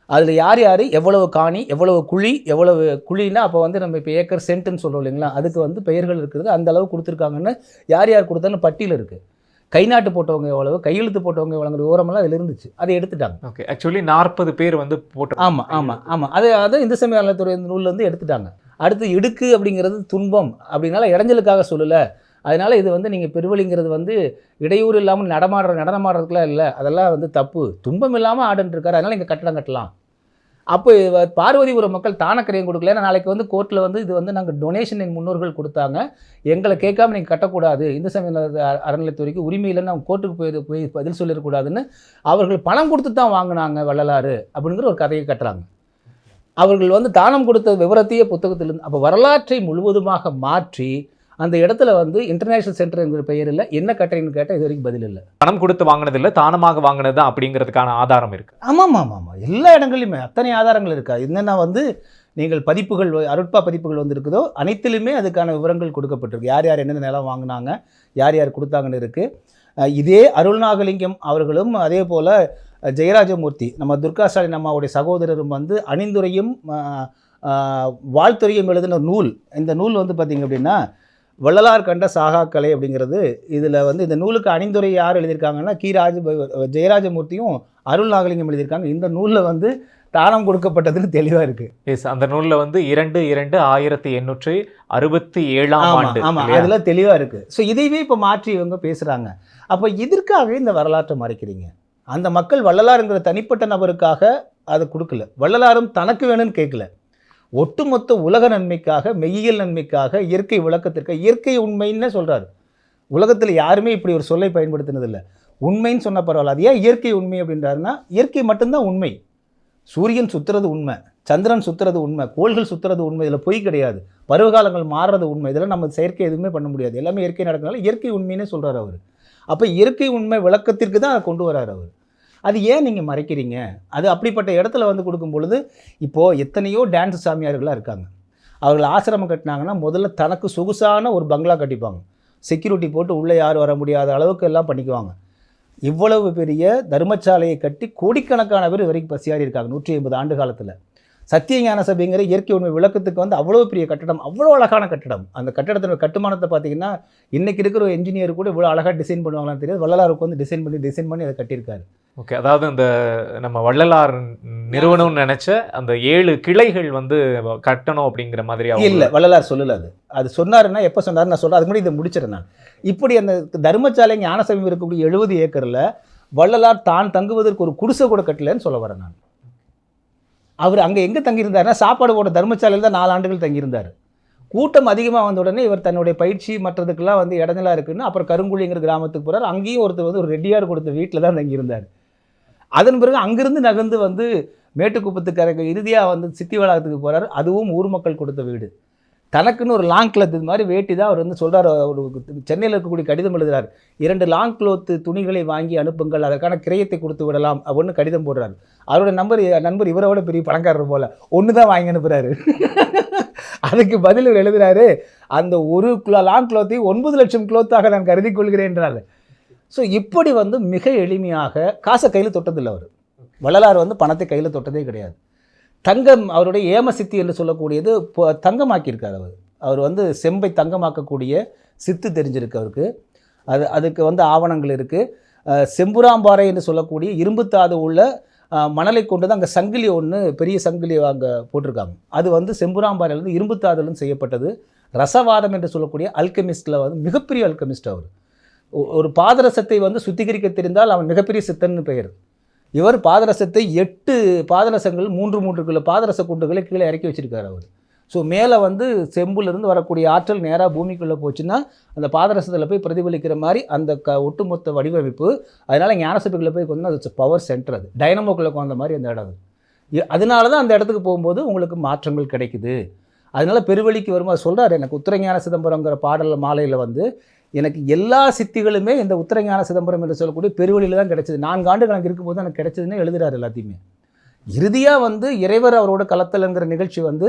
Speaker 2: அதில் யார் யார் எவ்வளவு காணி எவ்வளவு குழி எவ்வளவு குழின்னா அப்போ வந்து நம்ம இப்போ ஏக்கர் சென்ட்டுன்னு சொல்கிறோம் இல்லைங்களா? அதுக்கு வந்து பெயர்கள் இருக்கிறது அந்த அளவு கொடுத்துருக்காங்கன்னு யார் யார் கொடுத்தாலும் பட்டியல் இருக்குது கை நாட்டு போட்டவங்க எவ்வளவு கையெழுத்து போட்டவங்க எவ்வளோங்கிற விவரமெல்லாம் அதில் இருந்துச்சு. அதை எடுத்துட்டாங்க.
Speaker 1: ஓகே ஆக்சுவலி நாற்பது பேர் வந்து போட்டு
Speaker 2: ஆமாம் ஆமாம் ஆமாம் அது அது இந்து சமய அறநிலைத்துறை நூல்லேருந்து எடுத்துட்டாங்க. அடுத்து இடுக்கு அப்படிங்கிறது துன்பம் அப்படின்னால இடைஞ்சலுக்காக சொல்லலை. அதனால் இது வந்து நீங்கள் பெருவழிங்கிறது வந்து இடையூறு இல்லாமல் நடமாடுற நடனமாடுறதுக்குலாம் இல்லை. அதெல்லாம் வந்து தப்பு. துன்பம் இல்லாமல் ஆடுன்னு அதனால் இங்கே கட்டடம் கட்டலாம். அப்போ பார்வதிபுரம் மக்கள் தானக்கரையும் கொடுக்கல ஏன்னா நாளைக்கு வந்து கோர்ட்டில் வந்து இது வந்து நாங்கள் டொனேஷன் என் முன்னோர்கள் கொடுத்தாங்க. எங்களை கேட்காம நீங்கள் கட்டக்கூடாது. இந்து சமய அற- அறநிலைத்துறைக்கு உரிமை இல்லைன்னு அவங்க கோர்ட்டுக்கு போய் போய் பதில் சொல்லிடக்கூடாதுன்னு அவர்கள் பணம் கொடுத்து தான் வாங்கினாங்க வள்ளலாறு அப்படிங்கிற ஒரு கதையை கட்டுறாங்க. அவர்கள் வந்து தானம் கொடுத்த விவரத்தையே புத்தகத்திலிருந்து அப்போ வரலாற்றை முழுவதுமாக மாற்றி அந்த இடத்துல வந்து இன்டர்நேஷனல் சென்டர் என்கிற பெயரில் என்ன கட்டுறீங்கன்னு கேட்டால் இது வரைக்கும் பதில் இல்லை.
Speaker 1: பணம் கொடுத்து வாங்கினது இல்ல தானமாக வாங்கினது தான் அப்படிங்கிறதுக்கான ஆதாரம் இருக்கு.
Speaker 2: ஆமாம் ஆமாம் ஆமாம் எல்லா இடங்கள்லையுமே அத்தனை ஆதாரங்கள் இருக்கா? என்னென்ன வந்து நீங்கள் பதிப்புகள் அருட்பா பதிப்புகள் வந்து இருக்குதோ அனைத்திலுமே அதுக்கான விவரங்கள் கொடுக்கப்பட்டிருக்கு. யார் யார் என்னென்ன நிலம் வாங்கினாங்க யார் யார் கொடுத்தாங்கன்னு இருக்குது இதே அருள்நாகலிங்கம் அவர்களும் அதே போல் ஜெயராஜமூர்த்தி நம்ம துர்கா ஸ்டாலின் அம்மாவுடைய சகோதரரும் வந்து அணிந்துரையும் வாழ்த்துரையும் எழுதின நூல். இந்த நூல் வந்து பார்த்திங்க அப்படின்னா வள்ளலார் கண்ட சாகாக்கலை அப்படிங்கிறது இதில் வந்து இந்த நூலுக்கு அணிந்துரை யார் எழுதியிருக்காங்கன்னா கி. ராஜ ஜெயராஜமூர்த்தியும் அருள் நாகலிங்கம் எழுதியிருக்காங்க. இந்த நூலில் வந்து தானம் கொடுக்கப்பட்டதுன்னு தெளிவாக இருக்குது
Speaker 1: எஸ் அந்த நூல்ல வந்து இரண்டு இரண்டு ஆயிரத்தி எண்ணூற்றி அறுபத்தி ஏழாம் ஆண்டு
Speaker 2: ஆமாம்? அதில் தெளிவாக இருக்குது ஸோ இதைவே இப்போ மாற்றி இவங்க பேசுகிறாங்க அப்போ இதற்காக இந்த வரலாற்றை மறைக்கிறீங்க? அந்த மக்கள் வள்ளலாருங்கிற தனிப்பட்ட நபருக்காக அதை கொடுக்கல. வள்ளலாரும் தனக்கு வேணும்னு கேட்கல. ஒட்டுமொத்த உலக நன்மைக்காக மெய்யியல் நன்மைக்காக இயற்கை விளக்கத்திற்கு இயற்கை உண்மைன்னு சொல்கிறாரு உலகத்தில் யாருமே இப்படி ஒரு சொல்லை பயன்படுத்தினதில்லை உண்மைன்னு சொன்ன பரவாயில்ல. அது ஏன் இயற்கை உண்மை அப்படின்றாருன்னா இயற்கை மட்டும்தான் உண்மை. சூரியன் சுத்துறது உண்மை சந்திரன் சுற்றுறது உண்மை கோள்கள் சுற்றுறது உண்மை இதில் பொய் கிடையாது. பருவகாலங்கள் மாறுறது உண்மை இதெல்லாம் நம்ம செயற்கை எதுவுமே பண்ண முடியாது. எல்லாமே இயற்கை நடக்கிறனால இயற்கை உண்மைன்னு சொல்கிறார் அவர். அப்போ இயற்கை உண்மை விளக்கத்திற்கு தான் கொண்டு வரார் அவர். அது ஏன் நீங்கள் மறைக்கிறீங்க? அது அப்படிப்பட்ட இடத்துல வந்து கொடுக்கும் பொழுது இப்போது எத்தனையோ டான்ஸ் சாமியார்களாக இருக்காங்க. அவர்கள் ஆசிரமம் கட்டினாங்கன்னா முதல்ல தனக்கு சொகுசான ஒரு பங்களா கட்டிப்பாங்க. செக்யூரிட்டி போட்டு உள்ளே யாரும் வர முடியாத அளவுக்கு எல்லாம் பண்ணிக்குவாங்க. இவ்வளவு பெரிய தர்மசாலையை கட்டி கோடிக்கணக்கான பேர் வரைக்கும் பசியாரி இருக்காங்க நூற்றி ஐம்பது ஆண்டு காலத்தில். சத்தியஞான சபைங்கிற இயற்கை உண்மை விளக்கத்துக்கு வந்து அவ்வளோ பெரிய கட்டடம் அவ்வளோ அழகான கட்டடம். அந்த கட்டடத்தின கட்டுமானத்தை பார்த்தீங்கன்னா இன்றைக்கி இருக்கிற ஒரு என்ஜினியர் கூட இவ்வளோ அழகாக டிசைன் பண்ணுவாங்களான்னு தெரியாது. வள்ளலாருக்கு வந்து டிசைன் பண்ணி டிசைன் பண்ணி அதை கட்டியிருக்காரு.
Speaker 1: ஓகே அதாவது இந்த நம்ம வள்ளலார் நிறுவனம்னு நினைச்ச அந்த ஏழு கிளைகள் வந்து கட்டணும் அப்படிங்கிற மாதிரி
Speaker 2: இல்லை வள்ளலார் சொல்லல அது. அது சொன்னாருன்னா எப்போ சொன்னார் நான் சொல்கிறேன் அதுக்கு முன்னாடி இதை முடிச்சிடறேன் நான். இப்படி அந்த தர்மசாலை ஞானசபை இருக்கக்கூடிய எழுபது ஏக்கரில் வள்ளலார் தான் தங்குவதற்கு ஒரு குடிசை கூட கட்டலன்னு சொல்ல வரேன் நான். அவர் அங்கே எங்கே தங்கியிருந்தாருன்னா சாப்பாடு போட தர்மசாலையில் தான் நாலு ஆண்டுகள் தங்கியிருந்தார். கூட்டம் அதிகமாக வந்த உடனே இவர் தன்னுடைய பயிற்சி மற்றதுக்கெல்லாம் வந்து இடநிலா இருக்குன்னு அப்புறம் கருங்குழிங்கிற கிராமத்துக்கு போகிறார் அங்கேயும் ஒருத்தர் வந்து ஒரு ரெட்டியார் கொடுத்த வீட்டில் தான் தங்கியிருந்தார். அதன் பிறகு அங்கிருந்து நகர்ந்து வந்து மேட்டுக்குப்பத்துக்கு இறுதியாக வந்து சித்தி வளாகத்துக்கு போகிறார் அதுவும் ஊர் மக்கள் கொடுத்த வீடு. தனக்குன்னு ஒரு லாங் கிளத் இது மாதிரி வேட்டி தான் அவர் வந்து சொல்கிறார் ஒரு சென்னையில் இருக்கக்கூடிய கடிதம் எழுதுகிறார் இரண்டு லாங் க்ளோத்து துணிகளை வாங்கி அனுப்புங்கள் அதற்கான கிரயத்தை கொடுத்து விடலாம் அப்படின்னு கடிதம் போடுறாரு. அவரோட நம்பர் நண்பர் இவரை விட பெரிய பணக்காரர் போல். ஒன்று தான் வாங்கி அனுப்புகிறாரு அதுக்கு பதில் இவர் அந்த ஒரு லாங் க்ளோத்தையும் ஒன்பது லட்சம் க்ளோத்தாக நான் கருதி கொள்கிறேன்றாரு ஸோ இப்படி வந்து மிக எளிமையாக காசை கையில் தொட்டதில்லை அவர். வள்ளலார் வந்து பணத்தை கையில் தொட்டதே கிடையாது. தங்கம் அவருடைய ஏம சித்தி என்று சொல்லக்கூடியது இப்போ தங்கமாக்கியிருக்கார் அவர். அவர் வந்து செம்பை தங்கமாக்கக்கூடிய சித்து தெரிஞ்சிருக்கு அவருக்கு. அது அதுக்கு வந்து ஆவணங்கள் இருக்குது செம்புராம்பாறை என்று சொல்லக்கூடிய இரும்புத்தாது உள்ள மணலை கொண்டு தான் அங்கே சங்கிலி ஒன்று பெரிய சங்கிலி அங்கே போட்டிருக்காங்க. அது வந்து செம்புராம்பாறையிலேருந்து இரும்புத்தாதுலேருந்து செய்யப்பட்டது. ரசவாதம் என்று சொல்லக்கூடிய அல்கெமிஸ்டில் வந்து மிகப்பெரிய அல்கெமிஸ்ட் அவர். ஒரு பாதரசத்தை வந்து சுத்திகரிக்க தெரிந்தால் அவன் மிகப்பெரிய சித்தன்னு பெயர். இவர் பாதரசத்தை எட்டு பாதரசங்கள் மூன்று மூன்று கிலோ பாதரச குண்டுகளை கீழே இறக்கி வச்சிருக்காரு அவர். ஸோ மேலே வந்து செம்புலேருந்து வரக்கூடிய ஆற்றல் நேராக பூமிக்குள்ளே போச்சுன்னா அந்த பாதரசத்தில் போய் பிரதிபலிக்கிற மாதிரி அந்த க ஒட்டுமொத்த வடிவமைப்பு அதனால் ஞானசபைக்குள்ளே போய் கொஞ்சம் அது பவர் சென்டர் அது. டைனமோக்குள்ளே அந்த மாதிரி அந்த இடம் அது. அதனால தான் அந்த இடத்துக்கு போகும்போது உங்களுக்கு மாற்றங்கள் கிடைக்குது. அதனால் பெருவெளிக்கு வரும்போது சொல்கிறார் எனக்கு உத்தரஞான சிதம்பரங்கிற பாடல் மாலையில் வந்து எனக்கு எல்லா சித்திகளுமே இந்த உத்தரஞான சிதம்பரம் என்று சொல்லக்கூடிய பெருவழியில் தான் கிடைச்சது. நான்கு ஆண்டுகள் அங்கே இருக்கும்போது எனக்கு கிடைச்சதுன்னு எழுதுறாரு எல்லாத்தையுமே. இறுதியாக வந்து இறைவர் அவரோட கலத்தல்ங்கிற நிகழ்ச்சி வந்து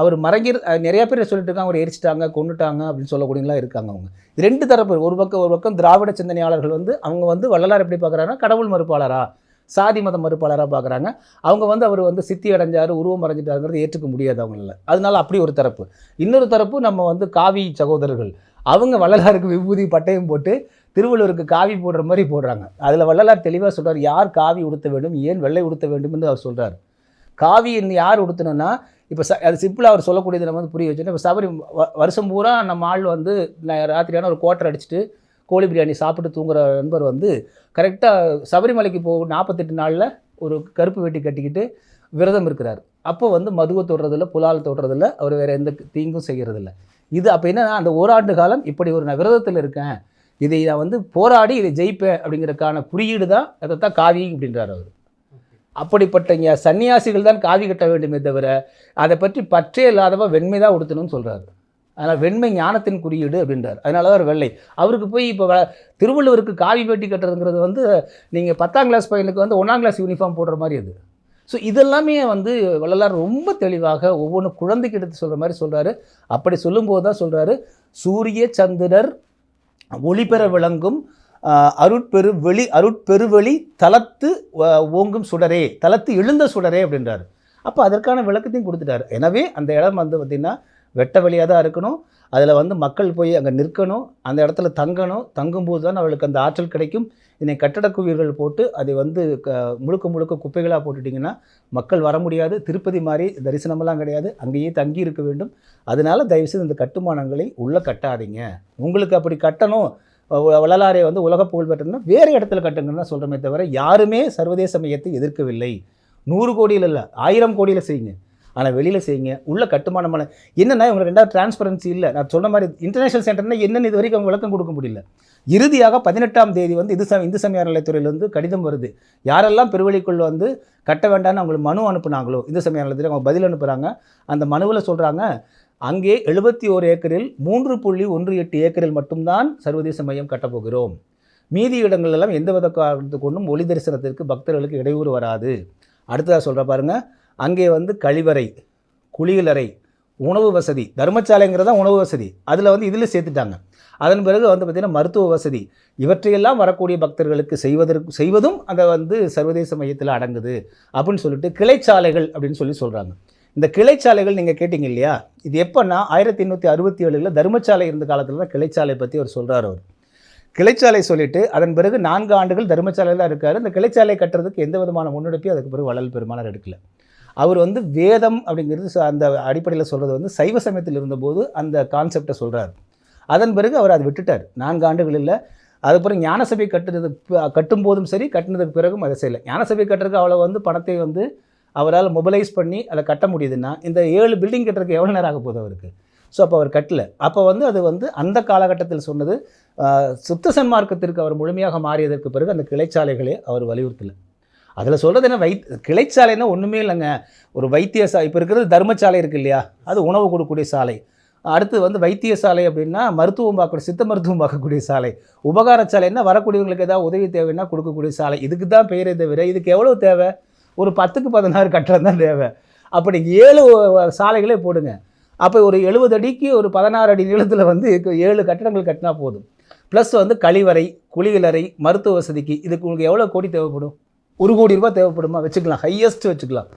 Speaker 2: அவர் மறைஞ்சிரு நிறையா நிறைய பேர் சொல்லிட்டு இருக்காங்க அவர் எரிச்சிட்டாங்க கொண்டுட்டாங்க அப்படின்னு சொல்லக்கூடியலாம் இருக்காங்க அவங்க. ரெண்டு தரப்பு ஒரு பக்கம் ஒரு பக்கம் திராவிட சிந்தனையாளர்கள் வந்து அவங்க வந்து வள்ளலார் எப்படி பார்க்குறாங்கன்னா கடவுள் மறுப்பாளரா சாதி மத மறுப்பாளராக பார்க்குறாங்க. அவங்க வந்து அவர் வந்து சித்தி அடைஞ்சார் உருவம் அடைஞ்சிட்டாருங்கிறது ஏற்றுக்க முடியாது அவங்களால. அதனால அப்படி ஒரு தரப்பு. இன்னொரு தரப்பு நம்ம வந்து காவி சகோதரர்கள். அவங்க வள்ளலாருக்கு விபூதி பட்டயம் போட்டு திருவள்ளுவருக்கு காவி போடுற மாதிரி போடுறாங்க. அதில் வள்ளலார் தெளிவாக சொல்கிறார் யார் காவி உடுத்த வேண்டும்? ஏன் வெள்ளை உடுத்த வேண்டும்? என்று அவர் சொல்கிறார் காவி இன்னும் யார் உடுத்தணும்னா இப்போ ச அது சிம்பிளாக அவர் சொல்லக்கூடியது நம்ம வந்து புரிய வச்சுன்னா இப்போ சபரி வ- வருஷம் பூரா நம்ம ஆள் வந்து ராத்திரியான ஒரு குவார்ட்டர் அடிச்சுட்டு கோழி பிரியாணி சாப்பிட்டு தூங்குற நண்பர் வந்து கரெக்டாக சபரிமலைக்கு போ நாற்பத்தெட்டு நாளில் ஒரு கருப்பு வெட்டி கட்டிக்கிட்டு விரதம் இருக்கிறார். அப்போ வந்து மதுவை தொடுறதில்ல புலால் தொடுறதில்ல அவர் வேறு எந்த தீங்கும் செய்கிறதில்ல இது அப்போ என்னன்னா அந்த ஓராண்டு காலம் இப்படி ஒரு நான் விரதத்தில் இருக்கேன். இதை நான் வந்து போராடி இதை ஜெயிப்பேன் அப்படிங்கிறதுக்கான குறியீடு தான் அதைத்தான் காவி அப்படின்றார் அவர். அப்படிப்பட்ட இங்கே சன்னியாசிகள் தான் காவி கட்ட வேண்டுமே தவிர அதை பற்றி பற்றே இல்லாதவ வெண்மை தான் உடுத்தணும்னு சொல்கிறாரு அதனால் வெண்மை ஞானத்தின் குறியீடு அப்படின்றார். அதனால தான் அவர் வெள்ளை. அவருக்கு போய் இப்போ திருவள்ளுவருக்கு காவி வேட்டி கட்டுறதுங்கிறது வந்து நீங்கள் பத்தாம் கிளாஸ் பையனுக்கு வந்து ஒன்றாம் கிளாஸ் யூனிஃபார்ம் போடுற மாதிரி அது. ஸோ இதெல்லாமே வந்து வள்ளலார் ரொம்ப தெளிவாக ஒவ்வொன்று குழந்தைக்கு எடுத்து சொல்கிற மாதிரி சொல்கிறாரு அப்படி சொல்லும்போது தான் சொல்கிறாரு சூரிய சந்திரர் ஒளிபெற விளங்கும் அருட்பெரு வெளி அருட்பெருவெளி தளத்து ஓங்கும் சுடரே தளத்து எழுந்த சுடரே அப்படின்றாரு. அப்போ அதற்கான விளக்கத்தையும் கொடுத்துட்டாரு. எனவே அந்த இடம் வந்து பார்த்திங்கன்னா வெட்ட வெளியாக தான் இருக்கணும். அதில் வந்து மக்கள் போய் அங்கே நிற்கணும். அந்த இடத்துல தங்கணும். தங்கும்போது தான் அவளுக்கு அந்த ஆற்றல் கிடைக்கும். இன்னை கட்டட குவியல்கள் போட்டு அதை வந்து க முழுக்க முழுக்க குப்பைகளாக போட்டுட்டிங்கன்னா மக்கள் வர முடியாது. திருப்பதி மாதிரி தரிசனமெல்லாம் கிடையாது. அங்கேயே தங்கி இருக்க வேண்டும். அதனால் தயவுசெய்து இந்த கட்டுமானங்களை உள்ளே கட்டாதீங்க. உங்களுக்கு அப்படி கட்டணும் வ- வள்ளலாரை வந்து உலக புகழ் பெற்றணும்னா வேறு இடத்துல கட்டுங்கன்னு தான் சொல்கிறோமே தவிர யாருமே சர்வதேச மையத்தை எதிர்க்கவில்லை. நூறு கோடியில் இல்லை ஆயிரம் கோடியில் செய்யுங்க. ஆனால் வெளியில் செய்யுங்க. உள்ள கட்டுமானமான என்னென்னா இவங்க ரெண்டாவது டிரான்ஸ்பரன்சி இல்லை. நான் சொன்ன மாதிரி இன்டர்நேஷனல் சென்டர்னா என்னென்னு இது வரைக்கும் அவங்க விளக்கம் கொடுக்க முடியல. இறுதியாக பதினெட்டாம் தேதி வந்து இது இந்து சமய அறநிலைத்துறையிலேருந்து கடிதம் வருது. யாரெல்லாம் பெருவழிக்குள் வந்து கட்ட வேண்டாம்னு அவங்களுக்கு மனு அனுப்புனாங்களோ இந்து சமய அறநிலையத்துறை அவங்க பதில் அனுப்புகிறாங்க அந்த மனுவில் சொல்கிறாங்க அங்கே எழுபத்தி ஓரு ஏக்கரில் மூன்று புள்ளி ஒன்று எட்டு ஏக்கரில் மட்டும்தான் சர்வதேச மையம் கட்டப்போகிறோம் மீதி இடங்கள் எல்லாம் எந்தவித காரணத்து கொண்டும் ஒளி தரிசனத்திற்கு பக்தர்களுக்கு இடையூறு வராது. அடுத்ததாக சொல்கிற பாருங்கள் அங்கே வந்து கழிவறை குளியலறை உணவு வசதி தர்மசாலைங்கிறது தான் உணவு வசதி. அதில் வந்து இதில் சேர்த்துட்டாங்க. அதன் பிறகு வந்து பார்த்திங்கன்னா மருத்துவ வசதி. இவற்றையெல்லாம் வரக்கூடிய பக்தர்களுக்கு செய்வதற்கு செய்வதும் அதை வந்து சர்வதேச மையத்தில் அடங்குது அப்படின்னு சொல்லிட்டு கிளைச்சாலைகள் அப்படின்னு சொல்லி சொல்கிறாங்க இந்த கிளைச்சாலைகள் நீங்கள் கேட்டிங்க இல்லையா? இது எப்போன்னா ஆயிரத்தி எண்ணூற்றி அறுபத்தி ஏழில் தர்மசாலை இருந்த காலத்தில் தான் கிளைச்சாலை பற்றி அவர் சொல்கிறார் அவர். கிளைச்சாலை சொல்லிட்டு அதன் பிறகு நான்கு ஆண்டுகள் தர்மசாலையில் தான் இருக்கார். இந்த கிளைச்சாலை கட்டுறதுக்கு எந்த விதமான முன்னெடுப்பையும் அதுக்கு பிறகு வளல் பெருமானார் எடுக்கல. அவர் வந்து வேதம் அப்படிங்கிறது அந்த அடிப்படையில் சொல்கிறது வந்து சைவ சமயத்தில் இருந்தபோது அந்த கான்செப்டை சொல்கிறார் அதன் பிறகு அவர் அதை விட்டுட்டார். நான்கு ஆண்டுகள் இல்லை. அதுக்கப்புறம் ஞானசபை கட்டுறது கட்டும் போதும் சரி கட்டினதுக்கு பிறகும் அதை செய்யலை. ஞானசபை கட்டுறதுக்கு அவ்வளோ வந்து பணத்தை வந்து அவரால் மொபைலைஸ் பண்ணி அதை கட்ட முடியுதுன்னா இந்த ஏழு பில்டிங் கட்டுறதுக்கு எவ்வளோ நேரம் ஆக போகுது அவருக்கு? ஸோ அப்போ அவர் கட்டல. அப்போ வந்து அது வந்து அந்த காலகட்டத்தில் சொன்னது சுத்த சன்மார்க்கத்திற்கு அவர் முழுமையாக மாறியதற்கு பிறகு அந்த கிளைச்சாலைகளே அவர் வலியுறுத்தலை. அதில் சொல்கிறது என்ன வை கிளைச்சாலைன்னா ஒன்றுமே இல்லைங்க. ஒரு வைத்திய சா இப்போ இருக்கிறது தர்மசாலை இருக்கு இல்லையா? அது உணவு கொடுக்கக்கூடிய சாலை. அடுத்து வந்து வைத்தியசாலை அப்படின்னா மருத்துவம் பார்க்கக்கூடிய சித்த மருத்துவம் பார்க்கக்கூடிய சாலை. உபகார சாலைன்னா வரக்கூடியவங்களுக்கு ஏதாவது உதவி தேவைன்னா கொடுக்கக்கூடிய சாலை. இதுக்கு தான் பெயரே தவிர இதுக்கு எவ்வளோ தேவை? ஒரு பத்துக்கு பதினாறு கட்டணம் தான் தேவை. அப்படி ஏழு சாலைகளே போடுங்க. அப்போ ஒரு எழுபது அடிக்கு ஒரு பதினாறு அடி நீளத்தில் வந்து ஏழு கட்டடங்கள் கட்டினா போதும். ப்ளஸ் வந்து கழிவறை குளியலறை மருத்துவ வசதிக்கு இதுக்கு உங்களுக்கு எவ்வளோ கோடி தேவைப்படும்? ஒரு கோடி ரூபாய் தேவைப்படுமா? வச்சுக்கலாம். ஹையஸ்ட் வச்சுக்கலாம்.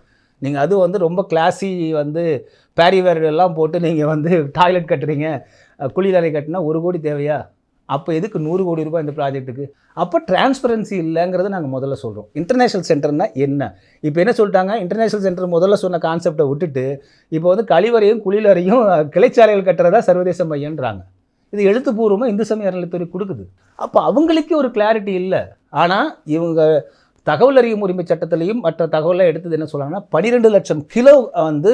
Speaker 2: நீங்கள் அது வந்து ரொம்ப கிளாஸி வந்து பேரிவேர் எல்லாம் போட்டு நீங்கள் வந்து டாய்லெட் கட்டுறீங்க. அஹ், குளியலறை கட்டினா ஒரு கோடி தேவையா? அப்போ எதுக்கு நூறு கோடி ரூபாய் இந்த ப்ராஜெக்ட்டுக்கு அப்போ டிரான்ஸ்பரன்சி இல்லைங்கிறத நாங்கள் முதல்ல சொல்கிறோம் இன்டர்நேஷ்னல் சென்டர்னா என்ன? இப்போ என்ன சொல்லிட்டாங்க? இன்டர்நேஷனல் சென்டர் முதல்ல சொன்ன கான்செப்டை விட்டுட்டு இப்போ வந்து கழிவறையும் குளிலறையும் கிளைச்சாலைகள் கட்டுறதா சர்வதேச மையன்றாங்க. இது எழுத்துப்பூர்வமாக இந்து சமய அறநிலைத்துறை கொடுக்குது. அப்போ அவங்களுக்கே ஒரு கிளாரிட்டி இல்லை. ஆனால் இவங்க தகவல் அறியும் உரிமை சட்டத்திலையும் மற்ற தகவலை எடுத்தது என்ன சொல்கிறாங்கன்னா பன்னிரெண்டு லட்சம் கிலோ வந்து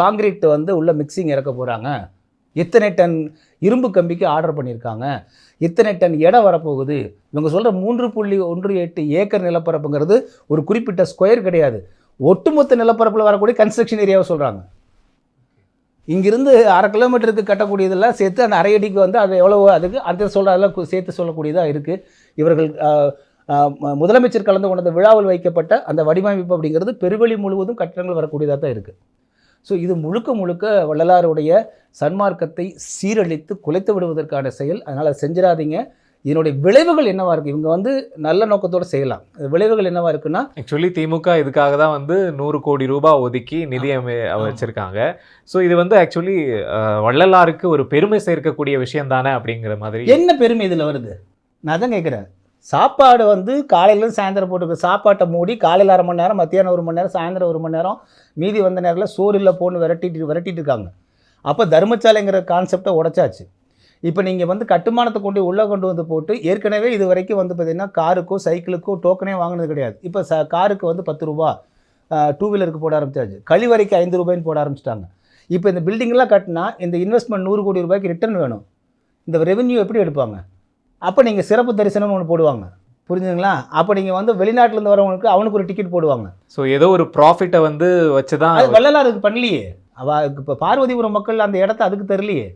Speaker 2: காங்கிரீட் வந்து உள்ள மிக்சிங் இறக்க போகிறாங்க இத்தனை டன் இரும்பு கம்பிக்கு ஆர்டர் பண்ணியிருக்காங்க. இத்தனை டன் இடம் வரப்போகுது. இவங்க சொல்கிற மூன்று புள்ளி ஒன்று எட்டு ஏக்கர் நிலப்பரப்புங்கிறது ஒரு குறிப்பிட்ட ஸ்கொயர் கிடையாது. ஒட்டுமொத்த நிலப்பரப்பில் வரக்கூடிய கன்ஸ்ட்ரக்ஷன் ஏரியாவை சொல்கிறாங்க இங்கிருந்து அரை கிலோமீட்டருக்கு கட்டக்கூடியதெல்லாம் சேர்த்து அந்த அரை அடிக்கு வந்து அது எவ்வளோ அதுக்கு அந்த சொல்கிற அதெல்லாம் சேர்த்து சொல்லக்கூடியதாக இருக்குது இவர்கள் முதலமைச்சர் கலந்து கொண்ட விழாவில் வைக்கப்பட்ட அந்த வடிவமைப்பு அப்படிங்கிறது பெருவெளி முழுவதும் கட்டடங்கள் வரக்கூடியதாக தான் இருக்குது ஸோ இது முழுக்க முழுக்க வள்ளலாருடைய சன்மார்க்கத்தை சீரழித்து குலைத்து விடுவதற்கான செயல். அதனால் செஞ்சிடாதீங்க. இதனுடைய விளைவுகள் என்னவா இருக்குது இவங்க வந்து நல்ல நோக்கத்தோடு செய்யலாம். விளைவுகள் என்னவா இருக்குன்னா
Speaker 1: ஆக்சுவலி திமுக இதுக்காக தான் வந்து நூறு கோடி ரூபாய் ஒதுக்கி நிதி வச்சிருக்காங்க ஸோ இது வந்து ஆக்சுவலி வள்ளலாருக்கு ஒரு பெருமை சேர்க்கக்கூடிய விஷயம் தானே அப்படிங்கிற மாதிரி
Speaker 2: என்ன பெருமை இதில் வருது? நான் தான் கேட்குறேன் சாப்பாடு வந்து காலையிலேருந்து சாயந்தரம் போட்டுருக்கு சாப்பாட்டை மூடி காலையில் அரை மணி நேரம் மத்தியானம் ஒரு மணி நேரம் சாயந்தரம் ஒரு மணி நேரம் மீதி வந்த நேரத்தில் சோறு இல்லை போன்னு விரட்டிட்டு விரட்டிட்டு இருக்காங்க. அப்போ தர்மசாலைங்கிற கான்செப்டை உடச்சாச்சு. இப்போ நீங்கள் வந்து கட்டுமானத்தை கொண்டு உள்ளே கொண்டு வந்து போட்டு ஏற்கனவே இது வரைக்கும் வந்து பார்த்தீங்கன்னா காருக்கோ சைக்கிளுக்கோ டோக்கனே வாங்கினது கிடையாது. இப்போ ச காருக்கு வந்து பத்து ரூபா டூ வீலருக்கு போட ஆரம்பிச்சாச்சு. கழிவறைக்கு ஐந்து ரூபாய்ன்னு போட ஆரம்பிச்சிட்டாங்க. இப்போ இந்த பில்டிங்லாம் கட்டினா இந்த இன்வெஸ்ட்மெண்ட் நூறு கோடி ரூபாய்க்கு ரிட்டர்ன் வேணும். இந்த ரெவென்யூ எப்படி எடுப்பாங்க? அப்போ நீங்கள் சிறப்பு தரிசனம்னு ஒன்று போடுவாங்க. புரிஞ்சுங்களா அப்போ நீங்கள் வந்து வெளிநாட்டிலேருந்து வரவங்களுக்கு அவனுக்கு ஒரு டிக்கெட் போடுவாங்க.
Speaker 1: ஸோ ஏதோ ஒரு ப்ராஃபிட்டை வந்து வச்சு தான்
Speaker 2: அது வள்ளலாருக்கு பண்ணலையே. அவ இப்போ பார்வதிபுரம் மக்கள் அந்த இடத்த அதுக்கு தரலையே.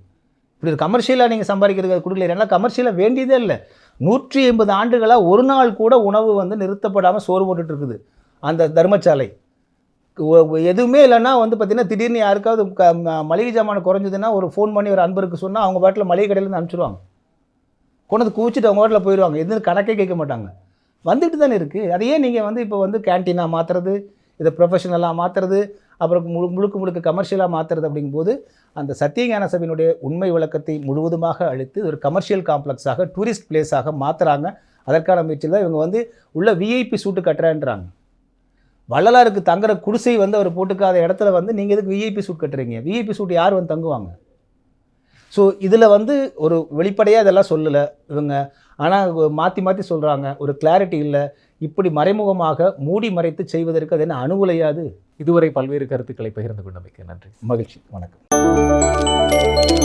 Speaker 2: இப்படி ஒரு கமர்ஷியலாக நீங்கள் சம்பாதிக்கிறது கொடுக்கல ஏன்னா கமர்ஷியலாக வேண்டியதே இல்லை. நூற்றி எண்பது ஆண்டுகளாக ஒரு நாள் கூட உணவு வந்து நிறுத்தப்படாமல் சோறு போட்டுட்டு இருக்குது அந்த தர்மசாலை. எதுவுமே இல்லைன்னா வந்து பார்த்தீங்கன்னா திடீர்னு யாருக்காவது க மளிகை ஜாமான் குறைஞ்சதுன்னா ஒரு ஃபோன் பண்ணி ஒரு அன்பருக்கு சொன்னால் அவங்க பாட்டில் மளிகை கடையிலேருந்து அனுப்பிச்சிடுவாங்க கொண்டு வந்து குவிச்சிட்டு அவங்க பாட்டில் போயிடுவாங்க. எதுவும் கணக்கே கேட்க மாட்டாங்க. வந்துட்டு தானே இருக்குது அதையே நீங்கள் வந்து இப்போ வந்து கேன்டீனாக மாற்றுறது இதை ப்ரொஃபஷனலாக மாற்றுறது அப்புறம் முழு முழுக்க முழுக்க கமர்ஷியலாக மாற்றுறது அப்படிங்கும்போது அந்த சத்தியஞான சபையினுடைய உண்மை விளக்கத்தை முழுவதுமாக அழித்து ஒரு கமர்ஷியல் காம்ப்ளெக்ஸாக டூரிஸ்ட் பிளேஸாக மாற்றுறாங்க அதற்கான முயற்சியில் தான் இவங்க வந்து உள்ள விஐபி சூட்டு கட்டுறேன்றாங்க. வள்ளலாருக்கு தங்குற குடிசை வந்து அவர் போட்டுக்காத இடத்துல வந்து நீங்கள் எதுக்கு விஐபி சூட் கட்டுறீங்க? விஐபி சூட் யார் வந்து தங்குவாங்க? ஸோ இதில் வந்து ஒரு வெளிப்படையாக இதெல்லாம் சொல்லலை இவங்க. ஆனால் மாற்றி மாற்றி சொல்கிறாங்க ஒரு கிளாரிட்டி இல்லை. இப்படி மறைமுகமாக மூடி மறைத்து செய்வதற்கு அது என்ன அணுகுலையாது
Speaker 1: இதுவரை பல்வேறு கருத்துக்களை பகிர்ந்து கொண்டமைக்கு நன்றி.
Speaker 2: மகிழ்ச்சி. வணக்கம்.